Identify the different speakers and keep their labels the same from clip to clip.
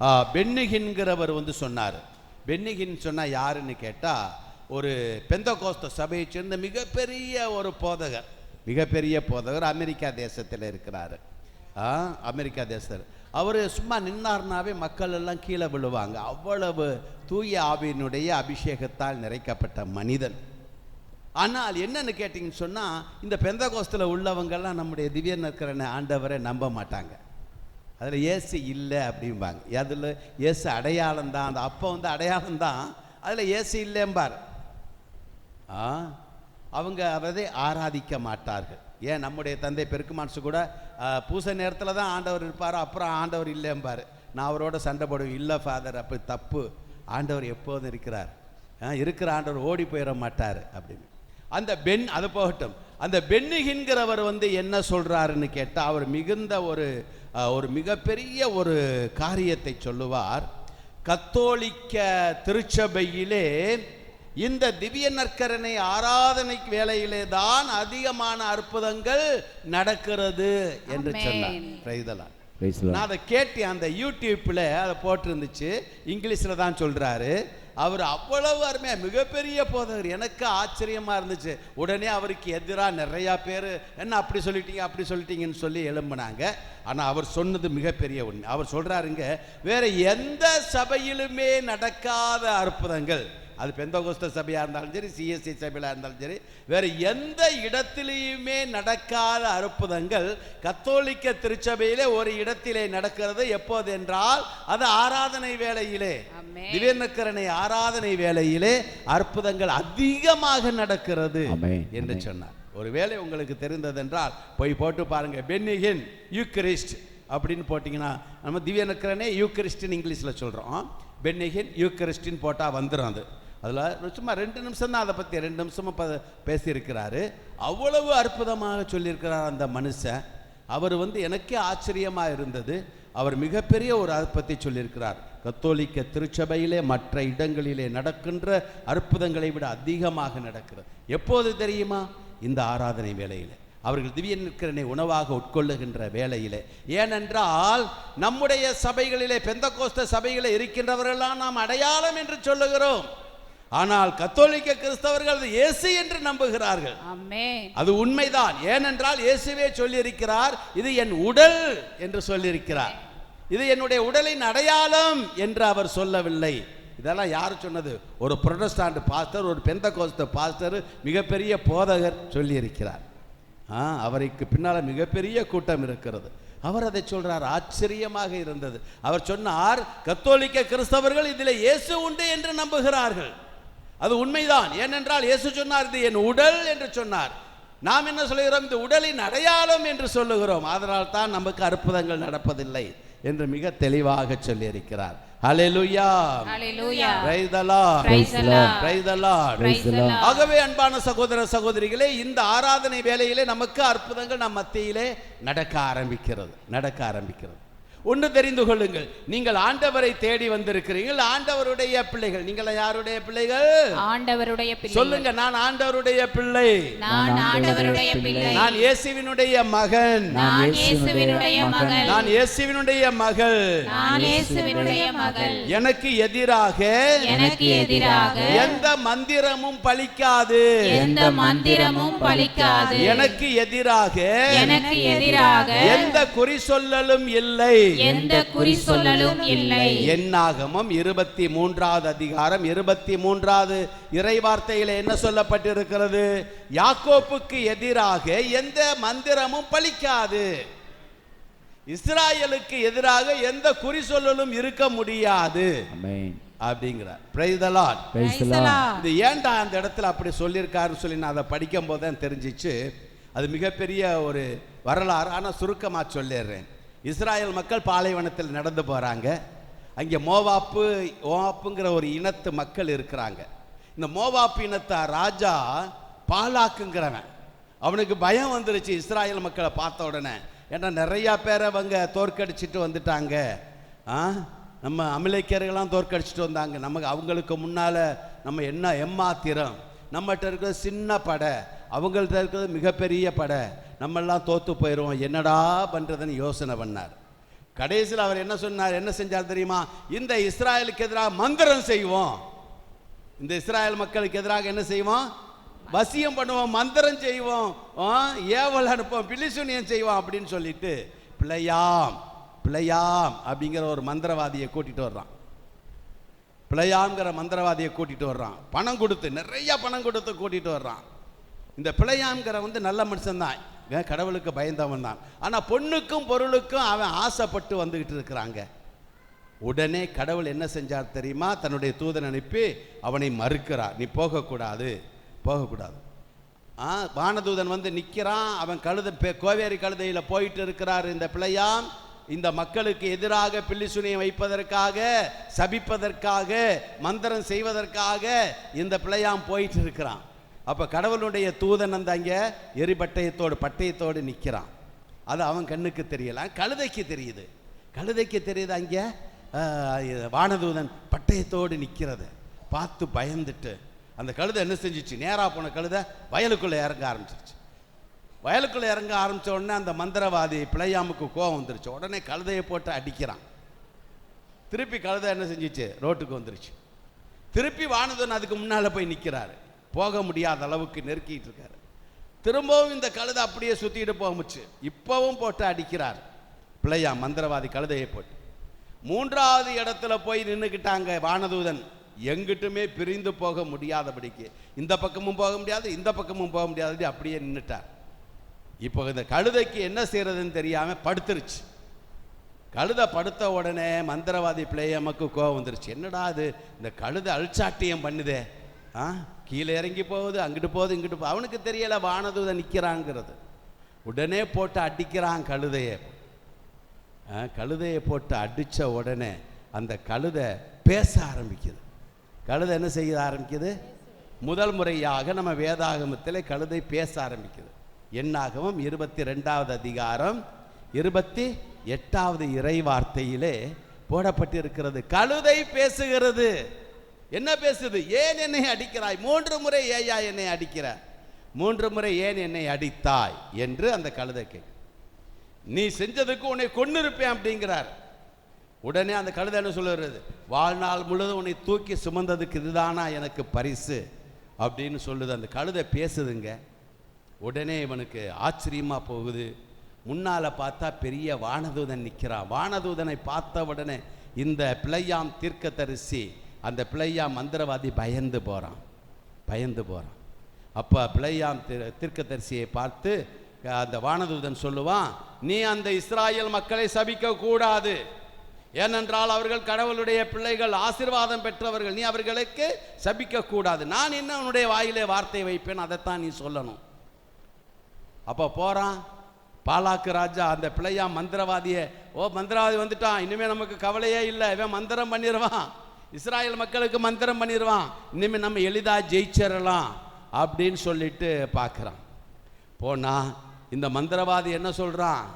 Speaker 1: பென்னிகின்கிறவர் வந்து சொன்னார். பென்னிகின் சொன்னால் யாருன்னு கேட்டால் ஒரு பெந்தகோஸ்த சபையை சேர்ந்த மிகப்பெரிய ஒரு போதகர். மிகப்பெரிய போதகர் அமெரிக்கா தேசத்தில் இருக்கிறாரு. ஆ, அமெரிக்கா தேசத்தில். அவர் சும்மா நின்னார்னாவே மக்கள் எல்லாம் கீழே விழுவாங்க. அவ்வளவு தூய ஆவியினுடைய அபிஷேகத்தால் நிறைக்கப்பட்ட மனிதன். ஆனால் என்னன்னு கேட்டிங்கன்னு சொன்னால் இந்த பெந்தகோஸ்தில் உள்ளவங்கெல்லாம் நம்முடைய திவ்ய நற்கரனை ஆண்டவரை நம்ப மாட்டாங்க. அதில் இயேசு இல்லை அப்படிம்பாங்க. அதில் இயேசு அடையாளம் தான். அந்த அப்போ வந்து அடையாளம் தான். அதில் இயேசு இல்லைம்பார். ஆ? அவங்க அதை ஆராதிக்க மாட்டார்கள். ஏன்? நம்முடைய தந்தை பெருக்குமான்சு கூட ஆ, பூசை நேரத்தில் தான் ஆண்டவர் இருப்பார் அப்புறம் ஆண்டவர் இல்லைம்பார். நான் அவரோட சண்டை போடுவேன். இல்லை ஃபாதர் அப்படி தப்பு. ஆண்டவர் எப்போதும் இருக்கிறார். ஆ, இருக்கிற ஆண்டவர் ஓடி போயிட மாட்டார் அப்படின்னு. அந்த பென் அது போகட்டும். அந்த பென்னுகின்கிறவர் வந்து என்ன சொல்றாருன்னு கேட்டால் அவர் மிகுந்த ஒரு ஒரு மிகப்பெரிய ஒரு காரியத்தை சொல்லுவார். கத்தோலிக்க திருச்சபையிலே இந்த திவ்ய நற்கரணை ஆராதனை வேளையிலே தான் அதிகமான அற்புதங்கள் நடக்கிறது என்று. சொன்னார். நான் அதை கேட்டேன் அந்த யூடியூப்பில் அதை போட்டிருந்துச்சு. இங்கிலீஷில் தான் சொல்கிறாரு அவர் அவ்வளவு அருமையாக மிகப்பெரிய போதகர். எனக்கு ஆச்சரியமாக இருந்துச்சு. உடனே அவருக்கு எதிராக நிறையா பேர் என்ன அப்படி சொல்லிட்டீங்க அப்படி சொல்லிட்டீங்கன்னு சொல்லி எழும்புனாங்க. ஆனால் அவர் சொன்னது மிகப்பெரிய உண்மை. அவர் சொல்கிறாருங்க வேறு எந்த சபையிலுமே நடக்காத அற்புதங்கள். அது பெந்தகோஸ்த சபையாக இருந்தாலும் சரி சிஎஸ்சி சபையாக இருந்தாலும் சரி வேறு எந்த இடத்திலேயுமே நடக்காத அற்புதங்கள் கத்தோலிக்க திருச்சபையிலே ஒரு இடத்திலே நடக்கிறது எப்போது என்றால் அது ஆராதனை வேளையிலே. திவ்யநக்கரனை ஆராதனை வேளையிலே அற்புதங்கள் அதிகமாக நடக்கிறது. என்று. சொன்னார் ஒருவேளை உங்களுக்கு தெரிந்ததென்றால் போய் போட்டு பாருங்க பென்னிகின் யூக்ரிஸ்ட் அப்படின்னு போட்டிங்கன்னா நம்ம திவ்யநக்கரனே யூக்ரிஸ்டின் இங்கிலீஷில் சொல்கிறோம் பென்னிகின் யூக்ரிஸ்டின் போட்டால் வந்துடும் அது அதில் சும்மா ரெண்டு நிமிஷம் தான் அதை பற்றி ரெண்டு நிமிஷமும் ப பேசியிருக்கிறாரு. அவ்வளவு அற்புதமாக சொல்லியிருக்கிறார் அந்த மனுஷன். அவர் வந்து எனக்கே ஆச்சரியமாக இருந்தது. அவர் மிகப்பெரிய ஒரு அற்பத்தை சொல்லியிருக்கிறார். கத்தோலிக்க திருச்சபையிலே மற்ற இடங்களிலே நடக்கின்ற அற்புதங்களை விட அதிகமாக நடக்கிறது. எப்போது தெரியுமா? இந்த ஆராதனை வேலையில் அவர்கள் திவ்ய நிற்கிறனை உணவாக உட்கொள்ளுகின்ற வேலையிலே ஏனென்றால் நம்முடைய சபைகளிலே பெந்தகோஸ்த சபைகளில் இருக்கின்றவர்களெல்லாம் நாம் அடையாளம் என்று சொல்லுகிறோம். ஆனால் கத்தோலிக்க கிறிஸ்தவர்கள் இயேசு என்று நம்புகிறார்கள். அது உண்மைதான். ஏனென்றால் இயேசுவே சொல்லியிருக்கிறார் இது என் உடல் என்று சொல்லியிருக்கிறார். இது என்னுடைய உடலின் அடையாளம் என்று அவர் சொல்லவில்லை. இதெல்லாம் யார் சொன்னது? ஒரு புரொட்டஸ்டாண்ட் பாஸ்டர் ஒரு பெந்தகோஸ்த பாஸ்டர் மிகப்பெரிய போதகர் சொல்லியிருக்கிறார். அவருக்கு பின்னால் மிகப்பெரிய கூட்டம் இருக்கிறது. அவர் அதை சொல்றார் ஆச்சரியமாக இருந்தது. அவர் சொன்னார் கத்தோலிக்க கிறிஸ்தவர்கள் இதில் இயேசு உண்டு என்று நம்புகிறார்கள். அது உண்மைதான். ஏனென்றால் இயேசு சொன்னார் இது என் உடல் என்று சொன்னார். நாம் என்ன சொல்லுகிறோம்? இந்த உடலின் அடையாளம் என்று சொல்லுகிறோம். அதனால் தான் நமக்கு அற்புதங்கள் நடப்பதில்லை என்று மிக தெளிவாக சொல்லியிருக்கிறார். ஹalleluya
Speaker 2: Hallelujah.
Speaker 1: praise the lord.
Speaker 2: Praise the Lord.
Speaker 1: praise the lord.
Speaker 2: Praise the Lord.
Speaker 1: ஆகவே அன்பான சகோதர சகோதரிகளே இந்த ஆராதனை வேளையிலே நமக்கு அற்புதங்கள் நம் மத்தியிலே நடக்க ஆரம்பிக்கிறது நடக்க ஆரம்பிக்கிறது. ஒன்று தெரிந்து கொள்ளுங்கள். நீங்கள் ஆண்டவரை தேடி வந்திருக்கிறீர்கள். ஆண்டவருடைய பிள்ளைகள். நீங்கள் யாருடைய பிள்ளைகள்?
Speaker 2: ஆண்டவருடைய பிள்ளை
Speaker 1: சொல்லுங்க நான் ஆண்டவருடைய பிள்ளை.
Speaker 2: நான் ஆண்டவருடைய பிள்ளை.
Speaker 1: நான் இயேசுவினுடைய மகன்.
Speaker 2: நான் இயேசுவினுடைய மகள்.
Speaker 1: நான் இயேசுவினுடைய மகள்.
Speaker 2: நான் இயேசுவினுடைய மகள்.
Speaker 1: எனக்கு எதிராக
Speaker 2: எனக்கு எதிராக
Speaker 1: எந்த மந்திரமும் பலிக்காது.
Speaker 2: எந்த மந்திரமும் பலிக்காது.
Speaker 1: எனக்கு எதிராக
Speaker 2: எனக்கு எதிராக
Speaker 1: எந்த குறி சொல்லலும் இல்லை.
Speaker 2: எந்த குறி சொல்லலும் இல்லை.
Speaker 1: என்னாகமம் இருபத்தி மூன்றாவது அதிகாரம் இருபத்தி மூன்றாவது இறைவார்த்தையில என்ன சொல்லப்பட்டிருக்கிறது? யாக்கோப்புக்கு எதிராக எந்த மந்திரமும் பலிக்காது. இஸ்ராயலுக்கு எதிராக எந்த குறி சொல்லலும் இருக்க முடியாது. அப்படிங்கிறார். The Lord. இது ஏன்டா அந்த இடத்துல அப்படி சொல்லியிருக்காருன்னு சொல்லி நான் அதை படிக்கும் போது தான் தெரிஞ்சிச்சு. அது மிகப்பெரிய ஒரு வரலாறு. ஆனால் சுருக்கமாக சொல்லிடுறேன். இஸ்ராயல் மக்கள் பாலைவனத்தில் நடந்து போகிறாங்க அங்கே மோவாப்பு ஓவாப்புங்கிற ஒரு இனத்து மக்கள் இருக்கிறாங்க. இந்த மோவாப்பு இனத்த ராஜா பாலாக்குங்கிறவன். அவனுக்கு பயம் வந்துருச்சு இஸ்ராயல் மக்களை பார்த்த உடனே. ஏன்னா நிறையா பேரை அவங்க தோற்கடிச்சிட்டு வந்துட்டாங்க. ஆ? நம்ம அமலேக்கியர்கள்லாம் தோற்கடிச்சிட்டு வந்தாங்க. நமக்கு அவங்களுக்கு முன்னால் நம்ம என்ன எம்மாத்திரம் நம்மகிட்ட இருக்கிற சின்ன படை. அவங்கள்ட்ட இருக்கிறது மிகப்பெரிய படை. நம்மெல்லாம் தோத்து போயிடுவோம் என்னடா பண்ணுறதுன்னு யோசனை பண்ணார். கடைசியில் அவர் என்ன சொன்னார்? என்ன செஞ்சார் தெரியுமா? இந்த இஸ்ராயலுக்கு எதிராக மந்திரம் செய்வோம். இந்த இஸ்ராயல் மக்களுக்கு எதிராக என்ன செய்வோம்? வசியம் பண்ணுவோம் மந்திரம் செய்வோம். ஆ, ஏவல் அனுப்புவோம் பிலிசுனியம் செய்வோம் அப்படின்னு சொல்லிட்டு பிள்ளையாம் பிழையாம் அப்படிங்கிற ஒரு மந்திரவாதியை கூட்டிட்டு வர்றான். பிழையாம்ங்கிற மந்திரவாதியை கூட்டிட்டு வர்றான். பணம் கொடுத்து நிறைய பணம் கொடுத்து கூட்டிட்டு வர்றான். இந்த பிழையாம்ங்கிற வந்து நல்ல மனுஷன்தான். கடவுளுக்கு பயந்தவன் தான். ஆனால் பொண்ணுக்கும் பொருளுக்கும் அவன் ஆசைப்பட்டு வந்துக்கிட்டு இருக்கிறாங்க. உடனே கடவுள் என்ன செஞ்சார் தெரியுமா? தன்னுடைய தூதன் அனுப்பி அவனை மறுக்கிறார். நீ போகக்கூடாது போகக்கூடாது. ஆ வானதூதன் வந்து நிற்கிறான் அவன் கழுத கோவேரி கழுதையில் போயிட்டு இருக்கிறார் இந்த பிள்ளையாம். இந்த மக்களுக்கு எதிராக பில்லிசுனியை வைப்பதற்காக சபிப்பதற்காக மந்திரம் செய்வதற்காக இந்த பிள்ளையாம் போயிட்டு இருக்கிறான். அப்போ கடவுளுடைய தூதன் அந்த அங்கே எரிபட்டயத்தோடு பட்டயத்தோடு நிற்கிறான் அது அவன் கண்ணுக்கு தெரியலாம் கழுதைக்கு தெரியுது. கழுதைக்கு தெரியுது அங்கே வானதூதன் பட்டயத்தோடு நிற்கிறது பார்த்து பயந்துட்டு அந்த கழுதை என்ன செஞ்சுச்சு? நேராக போன கழுதை வயலுக்குள்ளே இறங்க ஆரம்பிச்சிருச்சு. வயலுக்குள்ளே இறங்க ஆரம்பிச்ச உடனே அந்த மந்திரவாதி பிழையாமுக்கு கோவம் வந்துருச்சு. உடனே கழுதையை போட்டு அடிக்கிறான். திருப்பி கழுதை என்ன செஞ்சுச்சு? ரோட்டுக்கு வந்துருச்சு. திருப்பி வானதன் அதுக்கு முன்னால் போய் நிற்கிறாரு போக முடியாத அளவுக்கு நெருக்கிட்டு இருக்காரு. திரும்பவும் இந்த கழுதை அப்படியே சுற்றிட்டு போகமுச்சு. இப்போவும் போட்டு அடிக்கிறார். பிள்ளையா மந்திரவாதி கழுதையை போட்டு. மூன்றாவது இடத்துல போய் நின்றுக்கிட்டாங்க வானதூதன். எங்கிட்டுமே பிரிந்து போக முடியாதபடிக்கு. இந்த பக்கமும் போக முடியாது இந்த பக்கமும் போக முடியாது அப்படியே நின்றுட்டார் இப்போ இந்த கழுதைக்கு என்ன செய்யறதுன்னு தெரியாமல் படுத்துருச்சு. கழுதை படுத்த உடனே மந்திரவாதி பிள்ளையம்மாக்கு கோவம் வந்துருச்சு. என்னடா அது இந்த கழுதை அல்சாட்டியம் பண்ணுதே. ஆ? கீழே இறங்கி போகுது அங்கிட்டு போகுது இங்கிட்டு போ அவனுக்கு தெரியலை வானதூதன் நிற்கிறாங்கிறது உடனே போட்டு அடிக்கிறான் கழுதையை. ஆ, கழுதையை போட்டு அடித்த உடனே அந்த கழுதை பேச ஆரம்பிக்குது. கழுதை என்ன செய்ய ஆரம்பிக்குது? முதல் முறையாக நம்ம வேதாகமத்தில் கழுதை பேச ஆரம்பிக்குது. எண்ணாகமம் இருபத்தி ரெண்டாவது அதிகாரம் இருபத்தி எட்டாவது இறை வார்த்தையிலே போடப்பட்டிருக்கிறது. கழுதை பேசுகிறது. என்ன பேசுது? ஏன் என்னை அடிக்கிறாய்? மூன்று முறை ஏயா என்னை அடிக்கிற மூன்று முறை ஏன் என்னை அடித்தாய்? என்று அந்த கழுதை கேட்கு நீ செஞ்சதுக்கு உன்னை கொண்டு இருப்பேன் அப்படிங்கிறார். உடனே அந்த கழுதை என்ன சொல்லுறது வாழ்நாள் முழுதும் உன்னை தூக்கி சுமந்ததுக்கு இதுதானா எனக்கு பரிசு? அப்படின்னு சொல்லுது. அந்த கழுதை பேசுதுங்க. உடனே இவனுக்கு ஆச்சரியமாக போகுது. முன்னால் பார்த்தா பெரிய வானதூதன் நிற்கிறான் வானதூதனை பார்த்த உடனே இந்த பிள்ளையாம் தீர்க்கதரிசி அந்த பிள்ளையாம் மந்திரவாதி பயந்து போகிறான் பயந்து போகிறான் அப்போ பிள்ளையாம் தி- தீர்க்கதரிசியை பார்த்து அந்த வானதூதன் சொல்லுவான் நீ அந்த இஸ்ராயல் மக்களை சபிக்க கூடாது. ஏனென்றால் அவர்கள் கடவுளுடைய பிள்ளைகள் ஆசீர்வாதம் பெற்றவர்கள். நீ அவர்களுக்கு சபிக்க கூடாது. நான் என்ன உன்னுடைய வாயிலே வார்த்தை வைப்பேன். அதைத்தான் நீ சொல்லணும். அப்போ போகிறான் பாலாக்கு ராஜா அந்த பிள்ளையா மந்திரவாதியை ஓ மந்திரவாதி வந்துட்டான். இனிமேல் நமக்கு கவலையே இல்லை. இவன் மந்திரம் பண்ணிடுவான் இஸ்ராயல் மக்களுக்கு மந்திரம் பண்ணிடுவான் இனிமேல் நம்ம எளிதாக ஜெயிச்சிடலாம் அப்படின்னு சொல்லிட்டு பார்க்குறான். போனால் இந்த மந்திரவாதி என்ன சொல்கிறான்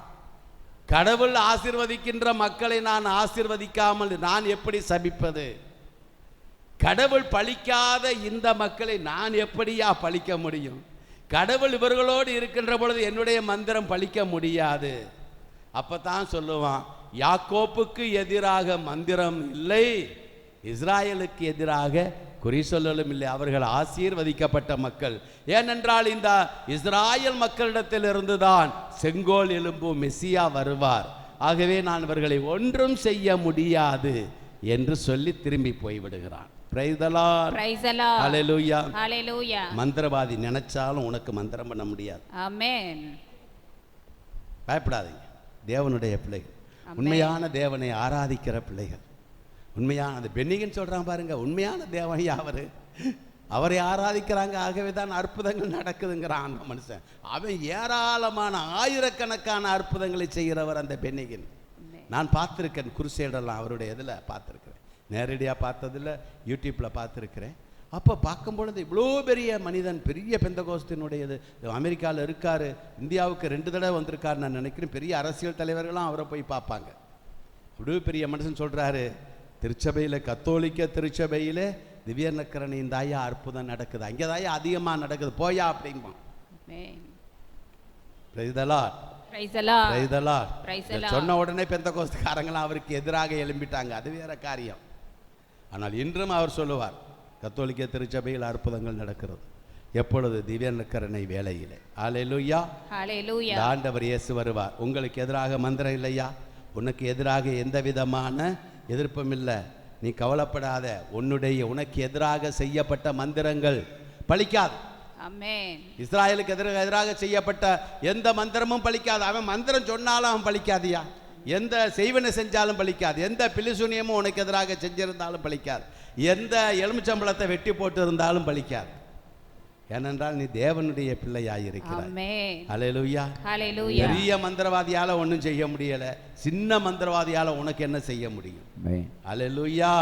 Speaker 1: கடவுள் ஆசிர்வதிக்கின்ற மக்களை நான் ஆசிர்வதிக்காமல் நான் எப்படி சபிப்பது? கடவுள் பழிக்காத இந்த மக்களை நான் எப்படியா பழிக்க முடியும்? கடவுள் இவர்களோடு இருக்கின்ற பொழுது என்னுடைய மந்திரம் பழிக்க முடியாது. அப்போ தான் சொல்லுவான் யாக்கோப்புக்கு எதிராக மந்திரம் இல்லை. இஸ்ராயலுக்கு எதிராக குறி சொல்லலும் இல்லை. அவர்கள் ஆசீர்வதிக்கப்பட்ட மக்கள். ஏனென்றால் இந்த இஸ்ராயல் மக்களிடத்திலிருந்து தான் செங்கோல் எலும்பு மெஸ்ஸியா வருவார். ஆகவே நான் இவர்களை ஒன்றும் செய்ய முடியாது என்று சொல்லி திரும்பி போய்விடுகிறான். மந்திரவாதி நினைச்சாலும் உனக்கு மந்திரம் பண்ண முடியாது. பயப்படாதீங்க. தேவனுடைய பிள்ளைகள். உண்மையான தேவனை ஆராதிக்கிற பிள்ளைகள். உண்மையான அந்த பென்னிகன் சொல்றான் பாருங்க உண்மையான தேவன் யாவரு அவரை ஆராதிக்கிறாங்க ஆகவே தான் அற்புதங்கள் நடக்குதுங்கிறான் அந்த மனுஷன். அவன் ஏராளமான ஆயிரக்கணக்கான அற்புதங்களை செய்கிறவர் அந்த பென்னிகன். நான் பார்த்துருக்கேன் குருசேடெல்லாம் அவருடைய இதில் பார்த்துருக்கிறேன். நேரடியாக பார்த்ததில்ல யூடியூப்பில் பார்த்துருக்கிறேன். அப்போ பார்க்கும் பொழுது இவ்வளோ பெரிய மனிதன் பெரிய பெந்தகோஸ்தினுடையது. அமெரிக்காவில் இருக்கார் இந்தியாவுக்கு ரெண்டு தடவை வந்திருக்காரு நான் நினைக்கிறேன். பெரிய அரசியல் தலைவர்களும் அவரை போய் பார்ப்பாங்க. இவ்வளோ பெரிய மனுஷன் சொல்கிறாரு திருச்சபையில் கத்தோலிக்க திருச்சபையில் திவ்ய நக்கரணியின் தாயா அற்புதம் நடக்குது. அங்கே தாயா அதிகமாக நடக்குது. போயா Lord. சொன்ன உடனே பெந்தகோஸ்துக்காரங்களாம் அவருக்கு எதிராக எழும்பிட்டாங்க. அது வேற காரியம். ஆனால் இன்றும் அவர் சொல்லுவார் கத்தோலிக்க திருச்சபையில் அற்புதங்கள் நடக்கிறது. எப்பொழுது? திவ்யனக்கரணை வேலையிலே. Alleluia
Speaker 2: Hallelujah.
Speaker 1: இந்த ஆண்டவர் இயேசு வருவார். உங்களுக்கு எதிராக மந்திரம் இல்லையா? உனக்கு எதிராக எந்த விதமான எதிர்ப்பும் இல்லை நீ கவலைப்படாத. உன்னுடைய உனக்கு எதிராக செய்யப்பட்ட மந்திரங்கள் பலிக்காது
Speaker 2: Amen.
Speaker 1: இஸ்ராயலுக்கு எதிராக எதிராக செய்யப்பட்ட எந்த மந்திரமும் பலிக்காது அவன் மந்திரம் சொன்னாலும் அவன் பலிக்காதியா எந்த செய்வனை செஞ்சாலும் பலிக்காது எந்த பிலிசுனியமும் உனக்கு எதிராக செஞ்சிருந்தாலும் பலிக்காது எந்த எலுமிச்சம்பளத்தை வெட்டி போட்டு இருந்தாலும் பலிக்காது ஏனென்றால் நீ தேவனுடைய பிள்ளையாயிருக்கிறாய். பெரிய மந்திரவாதியால ஒன்றும் செய்ய முடியல. சின்ன மந்திரவாதியால உனக்கு என்ன செய்ய முடியும். அலையலுயா